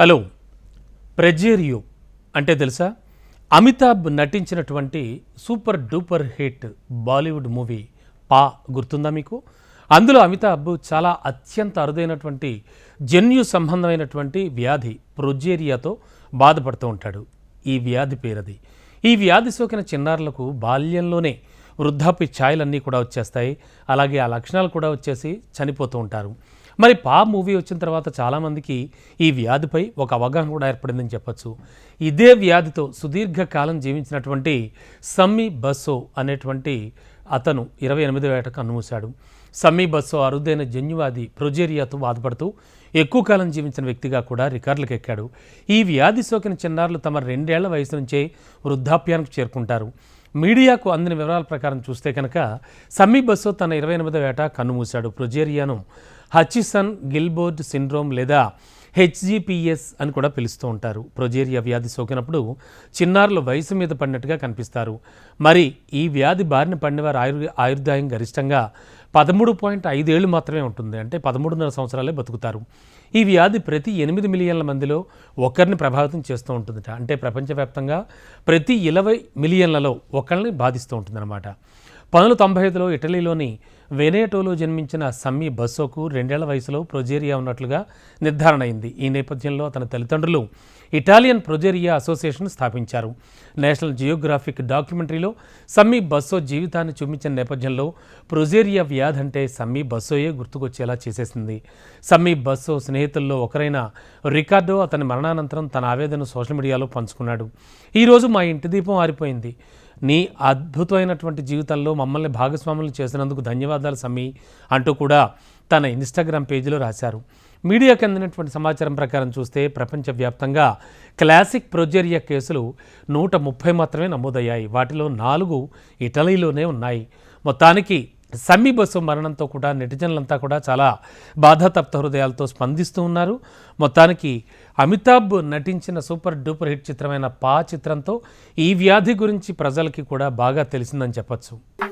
Hello ప్రెజేరియో అంటే తెలుసా? అమితాబ్ నటించినటువంటి super duper hit Bollywood movie Paa గుర్తుందా మీకు? అందులో అమితాబ్ చాలా అత్యంత అరుదైనటువంటి జన్యు సంబంధమైనటువంటి వ్యాధి ప్రొజేరియాతో బాధపడుతూ ఉంటాడు. ఈ వ్యాధి పేరది. ఈ వ్యాధి సోకిన చిన్నారులకు బాల్యంలోనే వృద్ధాప్య ఛాయలన్నీ కూడా వచ్చేస్తాయి. అలాగే ఆ లక్షణాలు కూడా వచ్చేసి చనిపోతూ ఉంటారు. మరి పా మూవీ వచ్చిన తర్వాత చాలామందికి ఈ వ్యాధిపై ఒక అవగాహన కూడా ఏర్పడిందని చెప్పొచ్చు. ఇదే వ్యాధితో సుదీర్ఘకాలం జీవించినటువంటి సమ్మి బస్సో అనేటువంటి అతను ఇరవై ఎనిమిదో ఏట కన్నుమూశాడు సమ్మీ బస్సో అరుదైన జన్యువాది ప్రొజేరియాతో బాధపడుతూ ఎక్కువ కాలం జీవించిన వ్యక్తిగా కూడా రికార్డులకు ఎక్కాడు ఈ వ్యాధి సోకిన చిన్నారులు తమ రెండేళ్ళ వయసు నుంచే వృద్ధాప్యానికి చేరుకుంటారు. మీడియాకు అందిన వివరాల ప్రకారం చూస్తే కనుక సమ్మీ బస్సో తన ఇరవై ఎనిమిదో ఏట కన్నుమూశాడు ప్రొజేరియాను హచిసన్ గిల్బోర్డ్ సిండ్రోమ్ లేదా హెచ్జిపిఎస్ అని కూడా పిలుస్తూ ఉంటారు. ప్రొజేరియా వ్యాధి సోకినప్పుడు చిన్నారులు వయసు మీద పడినట్టుగా కనిపిస్తారు. మరి ఈ వ్యాధి బారిన పడినవారు ఆయుర్ ఆయుర్దాయం గరిష్టంగా పదమూడు పాయింట్ ఐదేళ్ళు మాత్రమే ఉంటుంది. అంటే పదమూడున్నర సంవత్సరాలే బతుకుతారు. ఈ వ్యాధి ప్రతి ఎనిమిది మిలియన్ల మందిలో ఒకరిని ప్రభావితం చేస్తూ ఉంటుందట. అంటే ప్రపంచవ్యాప్తంగా ప్రతి ఇరవై మిలియన్లలో ఒకరిని బాధిస్తూ ఉంటుందన్నమాట. పంతొమ్మిది తొంభై ఐదులో ఇటలీలోని వెనేటోలో జన్మించిన సమ్మీ బస్సోకు రెండేళ్ళ వయసులో ప్రొజేరియా ఉన్నట్లుగా నిర్ధారణ అయింది ఈ నేపథ్యంలో అతని తల్లిదండ్రులు ఇటాలియన్ ప్రొజేరియా అసోసియేషన్ స్థాపించారు. నేషనల్ జియోగ్రాఫిక్ డాక్యుమెంటరీలో సమ్మీ బస్సో జీవితాన్ని చూపించిన నేపథ్యంలో ప్రొజేరియా వ్యాధి అంటే సమ్మీ బస్సోయే గుర్తుకొచ్చేలా చేసేసింది. సమ్మీ బస్సో స్నేహితుల్లో ఒకరైన రికార్డో అతని మరణానంతరం తన ఆవేదన సోషల్ మీడియాలో పంచుకున్నాడు. ఈరోజు మా ఇంటి దీపం ఆరిపోయింది. నీ అద్భుతమైనటువంటి జీవితంలో మమ్మల్ని భాగస్వాములు చేసినందుకు ధన్యవాదాలు. ధన్యవాదాలు సమ్మి అంటూ కూడా తన ఇన్స్టాగ్రామ్ పేజీలో రాశారు. మీడియాకి అందినటువంటి సమాచారం ప్రకారం చూస్తే ప్రపంచవ్యాప్తంగా క్లాసిక్ ప్రొజెరియా కేసులు నూట ముప్పై మాత్రమే నమోదయ్యాయి. వాటిలో నాలుగు ఇటలీలోనే ఉన్నాయి. మొత్తానికి సమ్మి బస్సు మరణంతో కూడా నెటిజన్లంతా కూడా చాలా బాధాతప్త హృదయాలతో స్పందిస్తూ ఉన్నారు. మొత్తానికి అమితాబ్ నటించిన సూపర్ డూపర్ హిట్ చిత్రమైన పా చిత్రంతో ఈ వ్యాధి గురించి ప్రజలకి కూడా బాగా తెలిసిందని చెప్పొచ్చు.